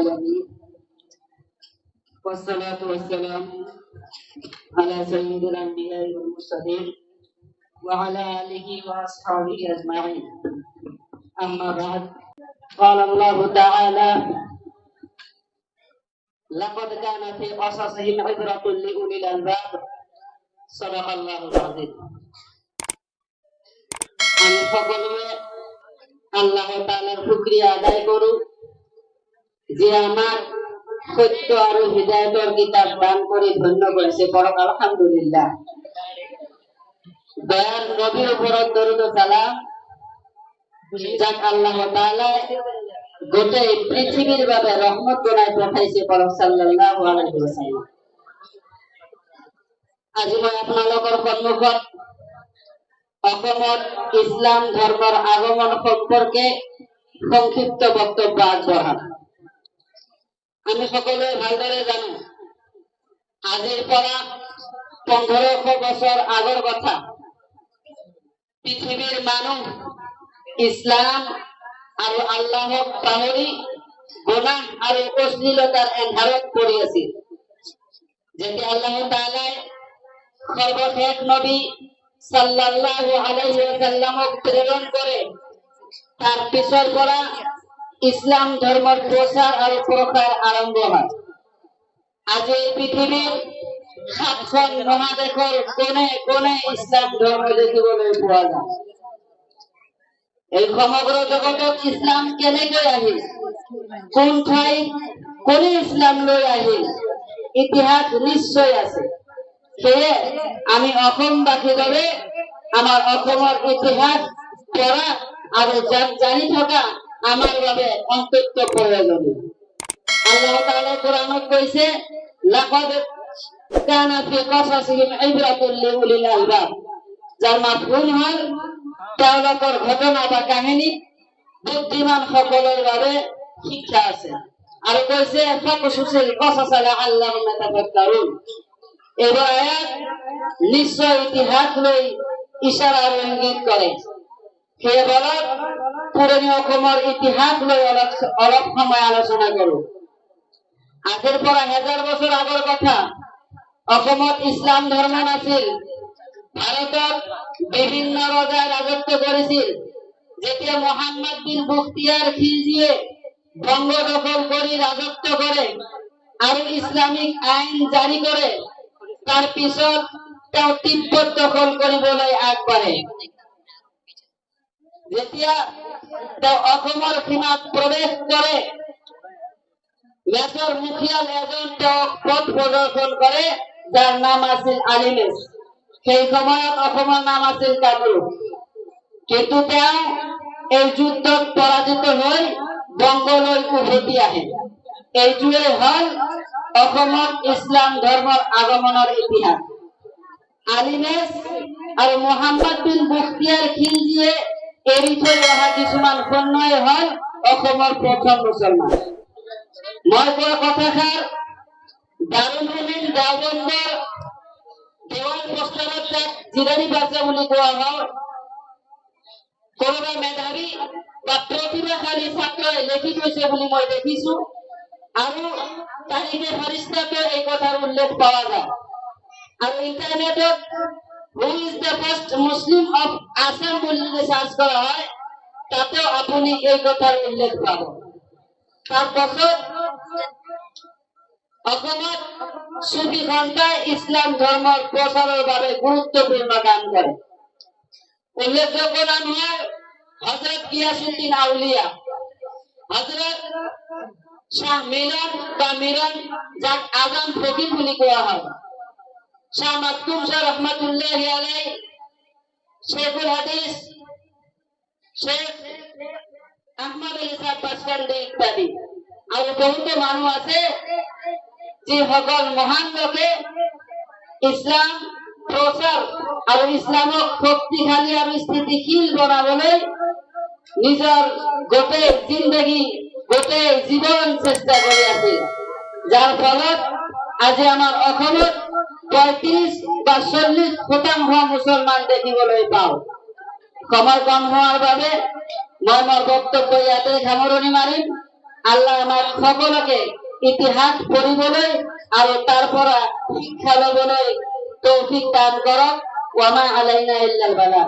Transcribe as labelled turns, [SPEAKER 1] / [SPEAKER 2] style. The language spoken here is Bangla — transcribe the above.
[SPEAKER 1] العالمين والصلاة والسلام على سيد الأنبياء والمرسلين وعلى آله وأصحابه أجمعين أما بعد قال الله تعالى لقد كان في قصصهم عبرة لأولي الألباب صدق الله العظيم আমি সকলে আল্লাহ তাআলার শুকরিয়া আদায় করু যে আমার সত্য আর হৃদায়তর কিতাব দান করে ধন্য করেছে, পরক আলহামদুলিল্লাহ। দয়ার নবীর যাক আল্লাহ ওয়াসাল্লাম। আজি মই আপোনালোকৰ সন্মুখত অসমত ইছলাম ধৰ্মৰ আগমন সম্পৰ্কে সংক্ষিপ্ত বক্তব্য আগবঢ়াম। আমি সকলোৱে ভালদৰে জানো, আজিৰ পৰা পোন্ধৰশ বছৰ আগৰ কথা। পৃথিৱীৰ মানুহ ইছলাম আৰু আল্লাহক পাহৰি গুনাহ আৰু অশ্লীলতাৰ এন্ধাৰত পৰি যেতিয়া আল্লাহ সর্বশেষ নবী সাল্লাল্লাহু আলাইহি ওয়াসাল্লামক প্রেরণ করে তার পিছৰ পৰা ইছলাম ধৰ্মৰ প্ৰচাৰ আৰু প্ৰসাৰ আৰম্ভ হয়। আজি এই পৃথিৱীৰ সাতখন মহাদেশৰ কোণে কোণে ইছলাম ধৰ্ম দেখিবলৈ পোৱা যায়। এই সমগ্ৰ জগতত ইছলাম কেনেকৈ আহিল? কোন ঠাই কোনে ইছলাম লৈ আহিল? ইতিহাস নিশ্চয় আছে। সেয়ে আমি অসমবাসীৰ বাবে আমাৰ অসমৰ ইতিহাস পঢ়া আৰু জানি থকা আমাৰ বাবে অন্তত প্ৰয়োজনীয় আল্লাহ তাআলা কোরআনত কৈছে লাকাদ কানা ফি কাসাসিহিম ইবরাতুল লিউলিল আলবাব। যাৰ মাফহুম হল তেওঁলোকৰ ঘটনা বা কাহিনী বুদ্ধিমান সকলৰ বাবে শিক্ষা আছে। আৰু কৈছে ফাকুসুসিল কাসাস লাআল্লাহুম ইয়াতাফাক্কাৰুন এইবোৰ আয়াত নিশ্চয় ইতিহাস লৈ ইশাৰা আৰু ইংগিত কৰে। সেয়ে বলক পুৰণি অসমৰ ইতিহাস লৈ অলপ সময় আলোচনা কৰো আজিৰ পৰা হেজাৰ বছৰ আগৰ কথা। ইছলাম ধৰ্ম নাছিল। ভাৰতত বিভিন্ন ৰজাই ৰাজত্ব কৰিছিল যেতিয়া মোহাম্মদ বিন বখতিয়াৰ খিলজীয়ে বংগ দখল কৰি ৰাজত্ব কৰে আৰু ইছলামিক আইন জাৰি কৰে, তাৰ পিছত তেওঁ তিব্বত দখল কৰিবলৈ আগবাঢ়ে। যেতিয়া তেওঁ অসমৰ সীমাত প্ৰৱেশ কৰে, মেজৰ মুখিয়াল এজন তেওঁক পথ প্ৰদৰ্শন কৰে, যাৰ নাম আছিল সেই সময়ত অসমৰ নাম আছিল কামৰূপ কিন্তু তেওঁ এই যুদ্ধত পৰাজিত হৈ বংগলৈ উভতি আহে। এইটোৱে হল অসমত ইছলাম ধৰ্মৰ আগমনৰ ইতিহাস। আলিমেজ আৰু মোহাম্মদ বিন বখতিয়াৰ খিলজীয়ে এৰি থৈ অহা কিছুমান সৈন্যই হল অসমৰ প্ৰথম মুছলমান মই কোৱা কথাষাৰ দাৰুল উলুম দেওবন্দৰ দেৱান প্ৰস্তাৱত যাক জিৰাণী বাৰ্তা বুলি কোৱা হয়। কোনোবা মেধাৱী বা প্ৰতিভাশালী ছাত্ৰই লেখি থৈছে বুলি মই দেখিছো। আৰু তাৰিখে ফৰিষ্টাতো এই কথাৰ উল্লেখ পোৱা যায়। আৰু ইণ্টাৰনেটত ইছলাম ধৰ্মৰ প্ৰচাৰৰ বাবে গুৰুত্বপূৰ্ণ কাম কৰে উল্লেখযোগ্য নাম হয় হজরত গিয়াসুদ্দিন আউলিয়া। হজরত শাহ মিলন বা মিলন যাক আজম ফকির বুলি কোৱা হয়। শাহ মাকতুম শাহ রহমতুল্লাহ আলাই শেখুল হাদিস, শেখ আহমদ আলী সাহেব বাসকান্দি ইত্যাদি। আৰু বহুতো মানুহ আছে যিসকল মহান লোকে ইছলাম প্ৰচাৰ আৰু ইছলামক শক্তিশালী আৰু স্থিতিশীল বনাবলৈ নিজৰ গোটেই জিন্দগী গোটেই জীৱন চেষ্টা কৰি আছিল। যাৰ ফলত আজি আমাৰ অসমত পঁয়ত্ৰিশ বা চল্লিশ শতাংশ মুসলমান দেখিবলৈ পাওঁ। সময় কম হোৱাৰ বাবে মই মোৰ বক্তব্য ইয়াতে সামৰণি মাৰিম। আল্লাহ আমাৰ সকলোকে ইতিহাস পঢ়িবলৈ আৰু তাৰ পৰা শিক্ষা ল'বলৈ তৌফিক দান কৰক। ৱামা আলাইনা ইল্লাল বালাগ